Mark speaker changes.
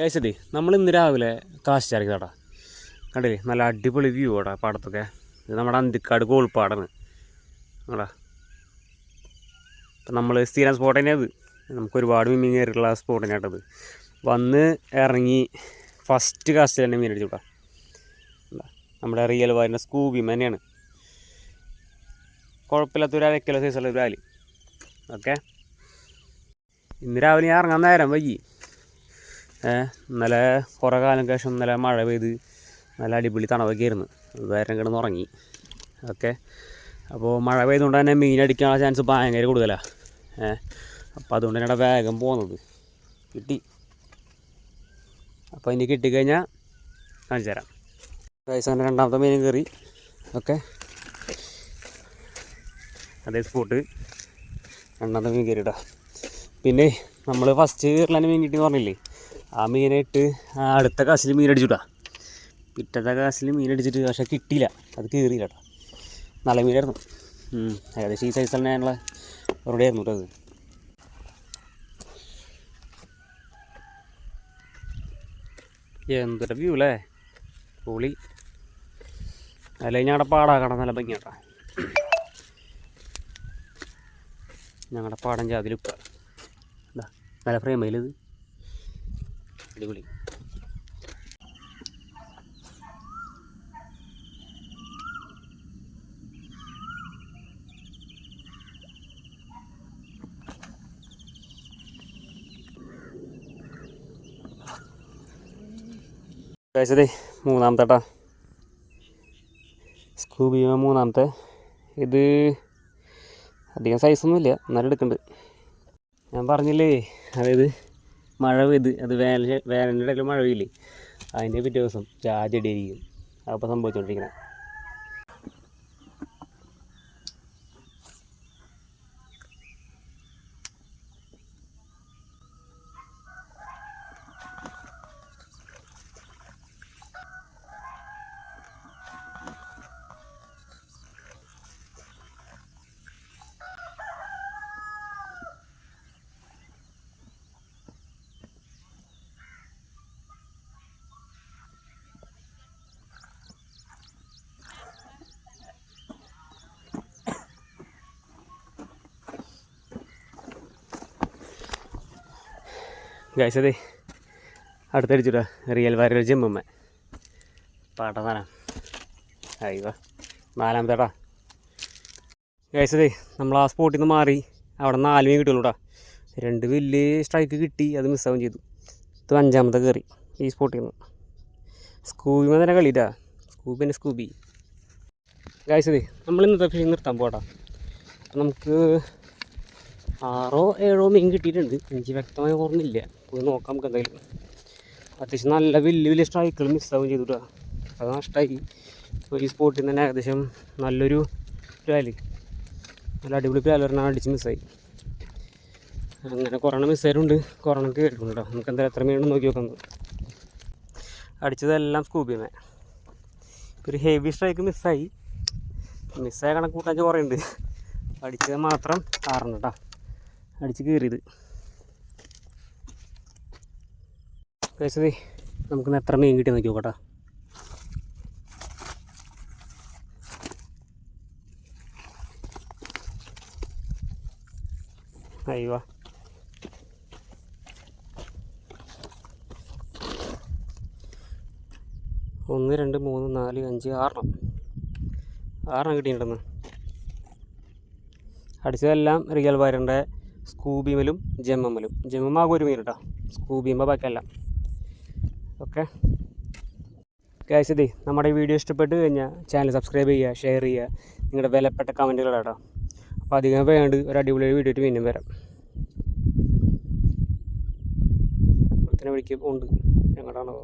Speaker 1: കഴിച്ചതേ നമ്മൾ ഇന്ന് രാവിലെ കാശ് ഇറങ്ങിയതാടാ കണ്ടില്ലേ? നല്ല അടിപൊളി വ്യൂ ആടാ പാടത്തൊക്കെ. ഇത് നമ്മുടെ അന്തിക്കാട് കോൾപ്പാടാണ് ആടാ. അപ്പം നമ്മൾ സ്ഥിരം സ്പോട്ട് തന്നെയാണ് അത് നമുക്ക് ഒരുപാട് മീൻ കയറിയിട്ടുള്ള സ്പോട്ട് തന്നെയാട്ടത് വന്ന് ഇറങ്ങി ഫസ്റ്റ് കാസ്റ്റ് തന്നെ മീൻ അടിച്ചു വിട്ടാ നമ്മുടെ റിയൽ വാരിന്റെ സ്കൂബി തന്നെയാണ് കുഴപ്പമില്ലാത്ത ഒരു അര കിലോ സൈസുള്ള ഒരു ആൽ ഓക്കെ ഇന്ന് രാവിലെ ഞാൻ ഇറങ്ങാൻ നേരം വൈകി. ഇന്നലെ കുറേ കാലം ശേഷം ഇന്നലെ മഴ പെയ്ത് നല്ല അടിപൊളി തണവൊക്കെ ആയിരുന്നു. വേറെ കിടന്ന് ഉറങ്ങി. ഓക്കെ. അപ്പോൾ മഴ പെയ്തുകൊണ്ട് തന്നെ മീൻ അടിക്കാനുള്ള ചാൻസ് ഭയങ്കര കൂടുതലാണ് ഏ അപ്പോൾ അതുകൊണ്ട് തന്നെ വേഗം പോകുന്നത്. കിട്ടി. അപ്പോൾ ഇനി കിട്ടിക്കഴിഞ്ഞാൽ കാണിച്ചു തരാം. അങ്ങനെ രണ്ടാമത്തെ മീൻ കയറി. ഓക്കെ. അതേ സ്പോട്ട് രണ്ടാമത്തെ മീൻ കയറിയിട്ടാ പിന്നെ നമ്മൾ ഫസ്റ്റ് കയറിലാണ് മീൻ കിട്ടിയെന്ന് പറഞ്ഞില്ലേ? ആ മീനായിട്ട് ആ അടുത്ത കാശിൽ മീൻ അടിച്ചുട്ടാ പിറ്റത്തെ കാശിൽ മീൻ അടിച്ചിട്ട് പക്ഷേ കിട്ടിയില്ല. അത് കീറിയില്ല കേട്ടോ നല്ല മീനായിരുന്നു. ഏകദേശം ഈ സൈസ് തന്നെ ഞങ്ങളെ അവിടെ ആയിരുന്നു കേട്ടോ അത്. എന്തൊരു വ്യൂ അല്ലേ പൊളി. അല്ലെങ്കിൽ ഞങ്ങളുടെ പാടാ കാണാൻ നല്ല ഭംഗിയാട്ടാ. ഞങ്ങളുടെ പാടം ജാതിലിപ്പ നല്ല ഫ്രെയിമയിലിത് അടിപൊളി. കഴിച്ചതേ മൂന്നാമത്തെ സ്കൂ സ്കൂബി മൂന്നാമത്തെ. ഇത് അധികം സൈസൊന്നുമില്ല എന്നാലും എടുക്കുന്നുണ്ട്. ഞാൻ പറഞ്ഞില്ലേ അതായത് മഴ പെയ്ത് അത് വേനൽ വേനലിന്റെ ഇടയിൽ മഴ പെയ്യില്ലേ? അതിന്റെ പിറ്റേ ദിവസം ജാതിയടിയായിരിക്കും അപ്പോൾ സംഭവിച്ചുകൊണ്ടിരിക്കുന്നത് ഗൈസതേ അടുത്തടിച്ചിട്ടാ റിയൽ വാരിയർ ജിമ്മമ്മ. പാട്ടനാണ് അയ്യോ നാലാമത്തേടാ. ഗൈസതേ നമ്മൾ ആ സ്പോട്ടിൽ നിന്ന് മാറി അവിടെ നാല് മീൻ കിട്ടുള്ളൂ രണ്ട് വലിയ സ്ട്രൈക്ക് കിട്ടി അത് മിസ്സാവും ചെയ്തു. ഇത് അഞ്ചാമത്തെ കയറി ഈ സ്പോട്ടിൽ നിന്ന് സ്കൂബി തന്നെ കളിയിട്ടാ. സ്കൂബി തന്നെ സ്കൂബി ഗൈസതേ നമ്മൾ ഇന്നത്തെ ഫിഷ് നിർത്താൻ പോകട്ടാ നമുക്ക് ആറോ ഏഴോ മീൻ കിട്ടിയിട്ടുണ്ട്. എനിക്ക് വ്യക്തമായി ഓർമ്മയില്ല. പോയി നോക്കാം നമുക്ക് എന്തായാലും അത്യാവശ്യം നല്ല വലിയ വലിയ സ്ട്രൈക്കുകൾ മിസ്സാവും ചെയ്തു കേട്ടോ അത് നഷ്ടമായി ഈ സ്പോട്ടിൽ തന്നെ ഏകദേശം നല്ലൊരു പ്ലാൽ നല്ല അടിപൊളി പ്ലാൽ പറഞ്ഞാൽ അടിച്ച് മിസ്സായി അങ്ങനെ കൊറോണ മിസ്സായിട്ടുണ്ട് കൊറോണ കേട്ടിട്ടുണ്ട് കേട്ടോ നമുക്ക് എന്തായാലും എത്ര മീനുണ്ട് നോക്കി നോക്കാം. അടിച്ചതെല്ലാം സ്കൂബിയമേ ഒരു ഹെവി സ്ട്രൈക്ക് മിസ്സായി മിസ്സായ കണക്ക് കൂട്ടാൻ കുറേ ഉണ്ട്. അടിച്ചത് മാത്രം കാറുണ്ട് കേട്ടോ അടിച്ച് കയറിയത് കഴിച്ചതേ നമുക്കിന്ന് എത്ര മീൻ കിട്ടി നോക്കി നോക്കട്ടെ. ഒന്ന് രണ്ട് മൂന്ന് നാല് അഞ്ച് ആറെണ്ണം. ആറെണ്ണം കിട്ടിയിട്ടുണ്ടെന്ന്. അടിച്ചതെല്ലാം റിയൽ വയറിന്റെ സ്കൂബിമലും ജമ്മമ്മ ആകും ഒരു മീൻ കേട്ടോ. സ്കൂബീമ ബാക്കിയല്ല. ഓക്കെ. കാശതി നമ്മുടെ വീഡിയോ ഇഷ്ടപ്പെട്ട് കഴിഞ്ഞാൽ ചാനൽ സബ്സ്ക്രൈബ് ചെയ്യുക ഷെയർ ചെയ്യുക. നിങ്ങളുടെ വിലപ്പെട്ട കമന്റുകൾ കേട്ടോ അപ്പോൾ അധികം വേണ്ട ഒരു അടിപൊളി വീഡിയോ വീണ്ടും വരാം. ഒരുത്തനെ വിളിക്കുമ്പോൾ ഉണ്ട്. എങ്ങോട്ടാണോ?